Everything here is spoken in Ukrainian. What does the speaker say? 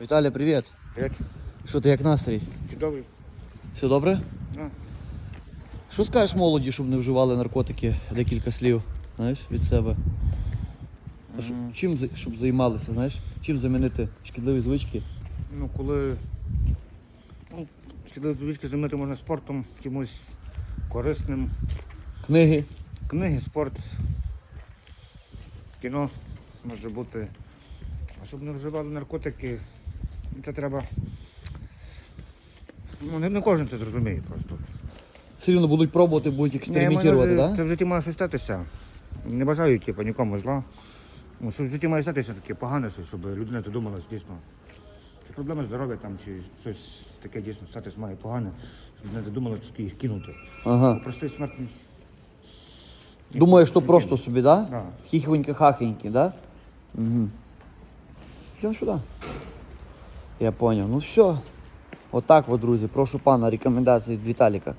Віталя, привіт. Як? Що ти як настрій? Чудовий. Все добре? Да. Що скажеш молоді, щоб не вживали наркотики? Декілька слів, знаєш, від себе. А що- чим щоб займалися, знаєш? Чим замінити шкідливі звички? Ну, коли ну, шкідливі звички замити можна спортом, чимось корисним. Книги. Книги, спорт, кіно може бути. А щоб не вживали наркотики, це треба. Ну, не, не кожен це зрозуміє просто. Все рівно будуть пробувати, будуть експериментувати, так? Це в житті має щось статися. Не бажаю типу, нікому зла. Ну, що в житті має статися таке погане, щось, щоб людина додумала дійсно. Чи проблеми здоров'я там, чи щось таке дійсно статись має погане, щоб людина додумала що їх кинути. Ага. Простий смертний. Думаєш, що просто собі, да? Да. Хіхонька хахеньки, да? Угу. Йдемо сюди. Я понял. Ну все. Отак от, друзі. Прошу пана, рекомендації від Віталіка.